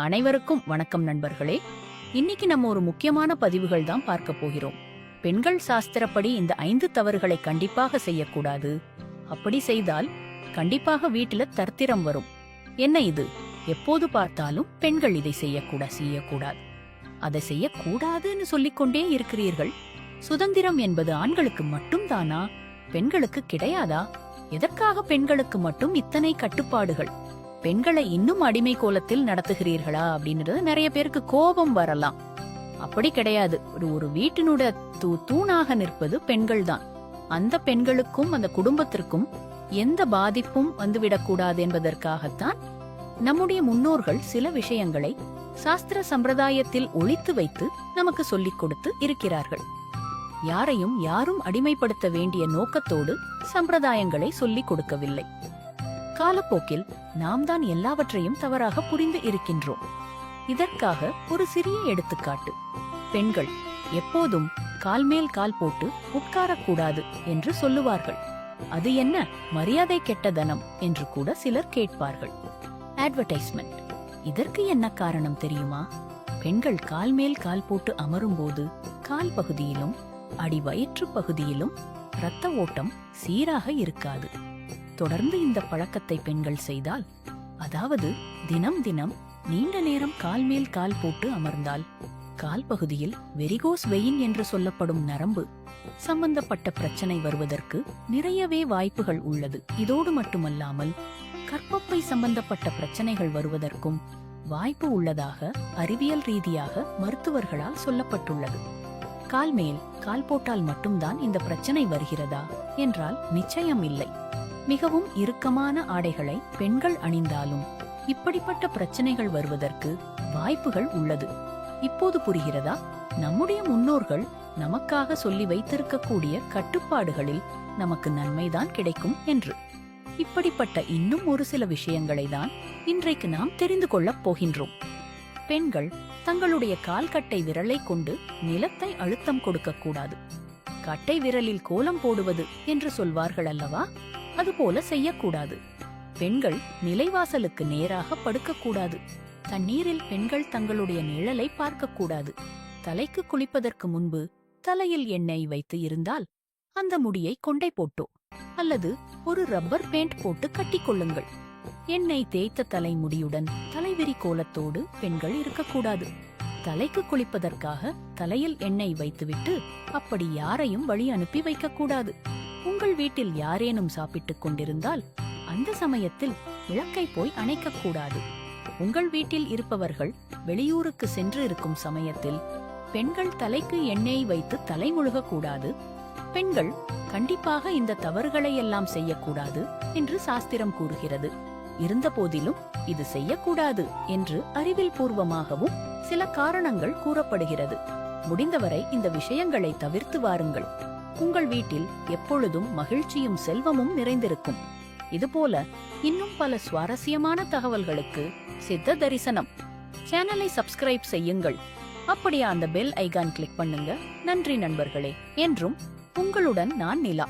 அனைவருக்கும் வணக்கம் நண்பர்களே. இன்னைக்கு நம்ம ஒரு முக்கியமான பதிவுகள் தான் பார்க்க போகிறோம். பெண்கள் சாஸ்திரப்படி இந்த ஐந்து தவறுகளை கண்டிப்பாக செய்யக்கூடாது. அப்படி செய்தால் கண்டிப்பாக வீட்டுல தர்த்திரம் வரும். என்ன இது? எப்போது பார்த்தாலும் பெண்கள் இதை செய்யக்கூடா செய்யக்கூடாது. அதை செய்யக்கூடாதுன்னு சொல்லிக்கொண்டே இருக்கிறீர்கள். சுதந்திரம் என்பது ஆண்களுக்கு மட்டும்தானா? பெண்களுக்கு கிடையாதா? எதற்காக பெண்களுக்கு மட்டும் இத்தனை கட்டுப்பாடுகள்? பெண்களை இன்னும் அடிமை கோலத்தில் நடத்துகிறீர்களா அப்படின்றது நிறைய பேருக்கு கோபம் வரலாம். அப்படி கிடையாது. ஒரு ஒரு வீட்டினுடைய தூ தூணாக நிற்பது பெண்கள் தான் அந்த பெண்களுக்கும் அந்த குடும்பத்திற்கும் எந்த பாதிப்பும் வந்துவிடக்கூடாது என்பதற்காகத்தான் நம்முடைய முன்னோர்கள் சில விஷயங்களை சாஸ்திர சம்பிரதாயத்தில் ஒழித்து வைத்து நமக்கு சொல்லிக் கொடுத்து இருக்கிறார்கள். யாரையும் யாரும் அடிமைப்படுத்த வேண்டிய நோக்கத்தோடு சம்பிரதாயங்களை சொல்லிக் கொடுக்கவில்லை. காலப்போக்கில் நாம் தான் எல்லாவற்றையும் தவறாக புரிந்து இருக்கின்றோம். இதற்காக ஒரு சிறிய எடுத்துக்காட்டு. பெண்கள் எப்போதும் கால் மேல் கால் போட்டு உட்காரக்கூடாது என்று சொல்லுவார்கள். அது என்ன மரியாதை கெட்ட தனம் என்று கூட சிலர் கேட்பார்கள். அட்வர்டைஸ்மெண்ட் இதற்கு என்ன காரணம் தெரியுமா? பெண்கள் கால் மேல் கால் போட்டு அமரும்போது கால் பகுதியிலும் அடி வயிற்று பகுதியிலும் இரத்த ஓட்டம் சீராக இருக்காது. தொடர்ந்து இந்த பழக்கத்தை பெண்கள் செய்தால் அதாவது தினம் தினம் நீண்ட நேரம் கால் மேல் கால் போட்டு அமர்ந்தால் கால் பகுதியில் வெரிகோஸ் வெயின் என்று சொல்லப்படும் நரம்பு சம்பந்தப்பட்ட பிரச்சனை வருவதற்கு நிறையவே வாய்ப்புகள் உள்ளது. இதோடு மட்டுமல்லாமல் கற்பப்பை சம்பந்தப்பட்ட பிரச்சனைகள் வருவதற்கும் வாய்ப்பு உள்ளதாக அறிவியல் ரீதியாக மருத்துவர்களால் சொல்லப்பட்டுள்ளது. கால் மேல் கால் போட்டால் மட்டும்தான் இந்த பிரச்சனை வருகிறதா? என்றால் நிச்சயம் இல்லை மிகவும் இறுக்கமான ஆடைகளை பெண்கள் அணிந்தாலும் இப்படிப்பட்ட பிரச்சனைகள் வருவதற்கு வாய்ப்புகள் உள்ளது. இப்போது புரிகிறதா? நம்முடைய முன்னோர்கள் நமக்காக சொல்லி வைத்திருக்கக்கூடிய கட்டுப்பாடுகளில் நமக்கு நன்மைதான் கிடைக்கும் என்று. இப்படிப்பட்ட இன்னும் ஒரு சில விஷயங்களை தான் இன்றைக்கு நாம் தெரிந்து கொள்ளப் போகின்றோம். பெண்கள் தங்களுடைய கால்கட்டை விரலை கொண்டு நிலத்தை அழுத்தம் கொடுக்க கூடாது. கட்டை விரலில் கோலம் போடுவது என்று சொல்வார்கள் அல்லவா? அதுபோல செய்யக்கூடாது. பெண்கள் நிலைவாசலுக்கு நேராக படுக்கக்கூடாது. தண்ணீரில் பெண்கள் தங்களுடைய நிழலை பார்க்கக்கூடாது. தலைக்கு குளிப்பதற்கு முன்பு தலையில் எண்ணெய் வைத்து இருந்தால் அந்த முடியை கொண்டை போட்டோ அல்லது ஒரு ரப்பர் பேண்ட் போட்டு கட்டிக்கொள்ளுங்கள் எண்ணெய் தேய்த்த தலைமுடியுடன் தலைவிரி கோலத்தோடு பெண்கள் இருக்கக்கூடாது. தலைக்கு குளிப்பதற்காக தலையில் எண்ணெய் வைத்துவிட்டு அப்படி யாரையும் வழி அனுப்பி வைக்கக்கூடாது. உங்கள் வீட்டில் யாரேனும் சாப்பிட்டுக் கொண்டிருந்தால் அந்த சமயத்தில் விளக்கை போய் அணைக்கக்கூடாது. உங்கள் வீட்டில் இருப்பவர்கள் வெளியூருக்கு சென்று இருக்கும் சமயத்தில் பெண்கள் தலைக்கு எண்ணெய் வைத்து தலை முழுகக்கூடாது. பெண்கள் கண்டிப்பாக இந்த தவறுகளை எல்லாம் செய்யக்கூடாது என்று சாஸ்திரம் கூறுகிறது. இருந்தபோதிலும் இது செய்யக்கூடாது என்று அறிவில் பூர்வமாகவும் சில காரணங்கள் கூறப்படுகிறது. முடிந்தவரை இந்த விஷயங்களை தவிர்த்து வாருங்கள். உங்கள் வீட்டில் எப்பொழுதும் மகிழ்ச்சியும் செல்வமும் நிறைந்திருக்கும். இதுபோல இன்னும் பல சுவாரஸ்யமான தகவல்களுக்கு சித்த தரிசனம். சேனலை சப்ஸ்கிரைப் செய்யுங்கள். அப்படியே அந்த பெல் ஐகான் கிளிக் பண்ணுங்க. நன்றி நண்பர்களே. என்றும் உங்களுடன் நான் நிலா.